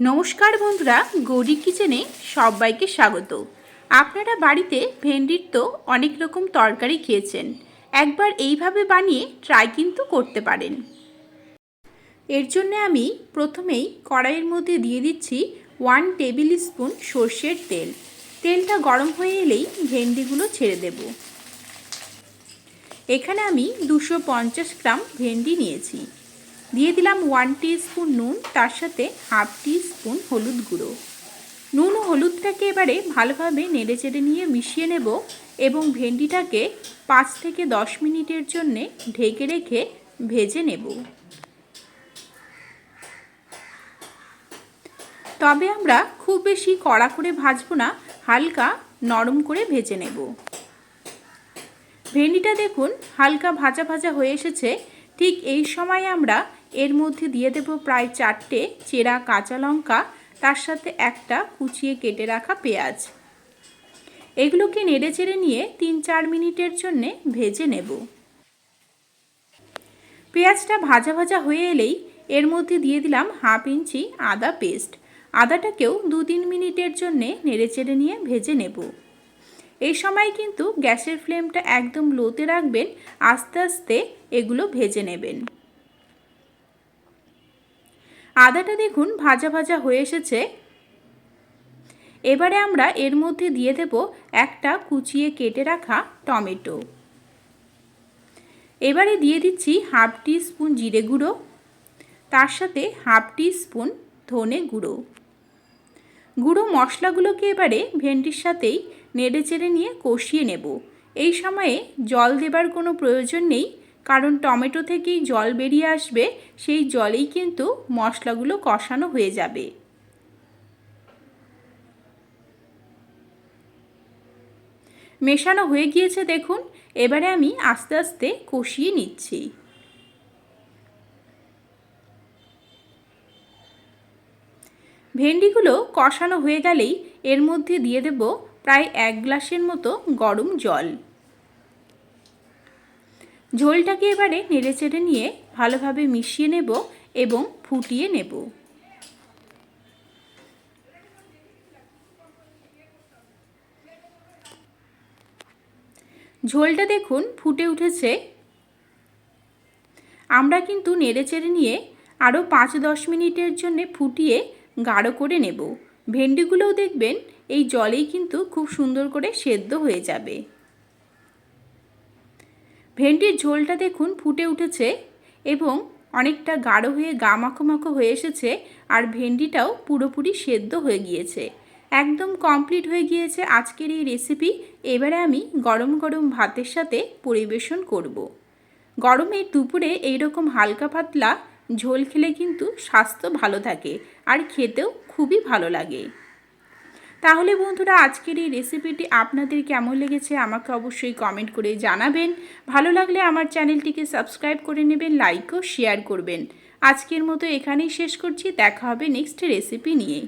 নমস্কার বন্ধুরা, গৌরী কিচেনে সবাইকে স্বাগত। আপনারা বাড়িতে ভেন্ডির তো অনেক রকম তরকারি খেয়েছেন। একবার এইভাবে বানিয়ে ট্রাই কিন্তু করতে পারেন। এর জন্য আমি প্রথমেই কড়াইয়ের মধ্যে দিয়ে দিচ্ছি ওয়ান টেবিল স্পুন সর্ষের তেল। তেলটা গরম হয়ে এলেই ভেন্ডিগুলো ছেড়ে দেব। এখানে আমি দুশো গ্রাম ভেন্ডি নিয়েছি। দিয়ে দিলাম ওয়ান স্পুন নুন, তার সাথে হাফ স্পুন হলুদ গুঁড়ো। নুন ও হলুদটাকে এবারে ভালোভাবে নেড়ে চেড়ে নিয়ে মিশিয়ে নেব এবং ভেন্ডিটাকে পাঁচ থেকে দশ মিনিটের জন্যে ঢেকে রেখে ভেজে নেব। তবে আমরা খুব বেশি কড়া করে ভাজবো না, হালকা নরম করে ভেজে নেব। ভেন্ডিটা দেখুন হালকা ভাজা ভাজা হয়ে এসেছে, ঠিক এই সময় আমরা এর মধ্যে দিয়ে দেব প্রায় চারটে চেরা কাঁচা লঙ্কা, তার সাথে একটা কুচিয়ে কেটে রাখা পেঁয়াজ। এগুলোকে নেড়ে চেড়ে নিয়ে তিন চার মিনিটের জন্যে ভেজে নেব। পেঁয়াজটা ভাজা ভাজা হয়ে এলেই এর মধ্যে দিয়ে দিলাম হাফ ইঞ্চি আদা পেস্ট। আদাটাকেও দু তিন মিনিটের জন্যে নেড়ে চেড়ে নিয়ে ভেজে নেব। এই সময় কিন্তু গ্যাসের ফ্লেমটা একদম লোতে রাখবেন, আস্তে আস্তে এগুলো ভেজে নেবেন। আদাটা দেখুন ভাজা ভাজা হয়ে এসেছে। এবারে আমরা এর মধ্যে দিয়ে দেব একটা কুচিয়ে কেটে রাখা টমেটো। এবারে দিয়ে দিচ্ছি হাফ টি স্পুন জিরে গুঁড়ো, তার সাথে হাফ টি স্পুন ধনে গুঁড়ো। গুঁড়ো মশলাগুলোকে এবারে ভেন্ডির সাথেই নেড়ে চেড়ে নিয়ে কষিয়ে নেব। এই সময়ে জল দেবার কোনো প্রয়োজন নেই কারণ টমেটো থেকেই জল বেরিয়ে আসবে, সেই জলেই কিন্তু মশলাগুলো কষানো হয়ে যাবে। মেশানো হয়ে গিয়েছে দেখুন, এবারে আমি আস্তে আস্তে কষিয়ে নিচ্ছি। ভেন্ডিগুলো কষানো হয়ে গেলেই এর মধ্যে দিয়ে দেব প্রায় এক গ্লাসের মতো গরম জল। ঝোলটাকে এবারে নেড়ে চেড়ে নিয়ে ভালোভাবে মিশিয়ে নেব এবং ফুটিয়ে নেব। ঝোলটা দেখুন ফুটে উঠেছে। আমরা কিন্তু নেড়ে চেড়ে নিয়ে আরও পাঁচ দশ মিনিটের জন্যে ফুটিয়ে গাঢ় করে নেব। ভেন্ডিগুলোও দেখবেন এই জলেই কিন্তু খুব সুন্দর করে সেদ্ধ হয়ে যাবে। ভেন্ডির ঝোলটা দেখুন ফুটে উঠেছে এবং অনেকটা গাঢ় হয়ে গা মাখো মাখো হয়ে এসেছে আর ভেন্ডিটাও পুরোপুরি সেদ্ধ হয়ে গিয়েছে। একদম কমপ্লিট হয়ে গিয়েছে আজকের এই রেসিপি এবারে আমি গরম গরম ভাতের সাথে পরিবেশন করব। গরমের দুপুরে এইরকম হালকা পাতলা ঝোল খেলে কিন্তু স্বাস্থ্য ভালো থাকে আর খেতেও খুবই ভালো লাগে। তাহলে বন্ধুরা, আজকের এই রেসিপিটি আপনাদের কেমন লেগেছে আমাকে অবশ্যই কমেন্ট করে জানাবেন। ভালো লাগলে আমার চ্যানেলটিকে সাবস্ক্রাইব করে নেবেন লাইক ও শেয়ার করবেন। আজকের মতো এখানেই শেষ করছি, দেখা হবে নেক্সট রেসিপি নিয়ে।